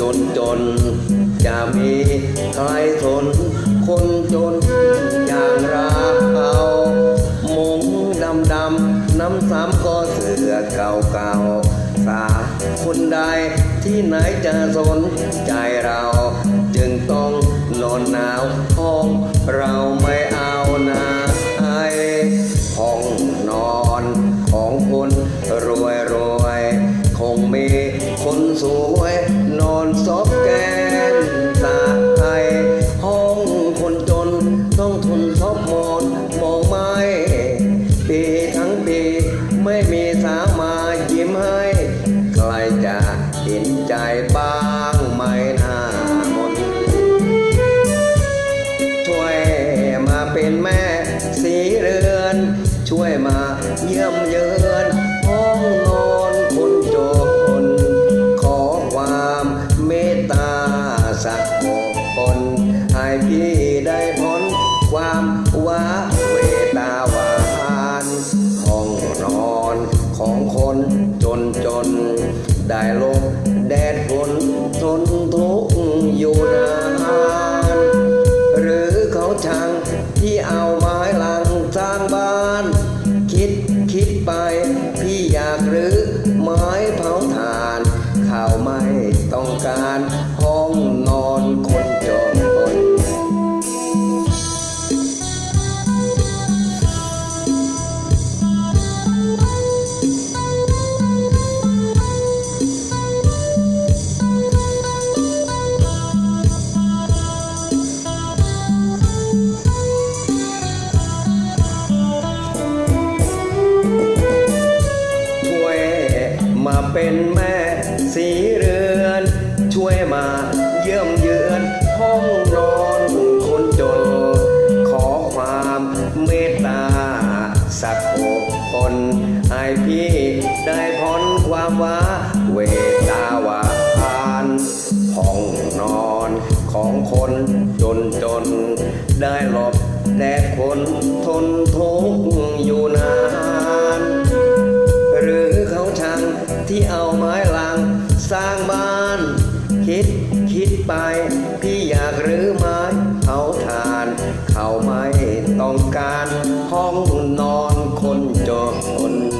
จนจนจะมีใครทนคนจนอย่างเรามุงดำดำน้ำซ้ำก็เสือเก่าเก่าสาคนใดที่ไหนจะสนใจเรา จึงต้องนอนหนาวห้องเราไม่เอานาไอห้องนอนของ ยมาเยี่ยมเยือนห้องนอนคนจน ขอความเมตตาสักหกคน ให้พี่ได้พ้นความว้าเวตาหวานห้องนอนของคนจนจน ได้ลงแดดฝนทนทุกข์อยู่นาน หรือเขาช่างที่เอา หรือ เป็นแม่สีเรือน ช่วยมาเยี่ยมเยือนห้องนอนคนจน ขอความเมตตา สักหกคนให้พี่ได้พ้นความว้าเวตาวาพานห้องนอนของคนจนจน ได้หลบแดดคนทนทุกข์อยู่นาน คิดคิดไป พี่อยากรื้อไม้เผาทาน เขาไม่ต้องการห้องนอนคนจน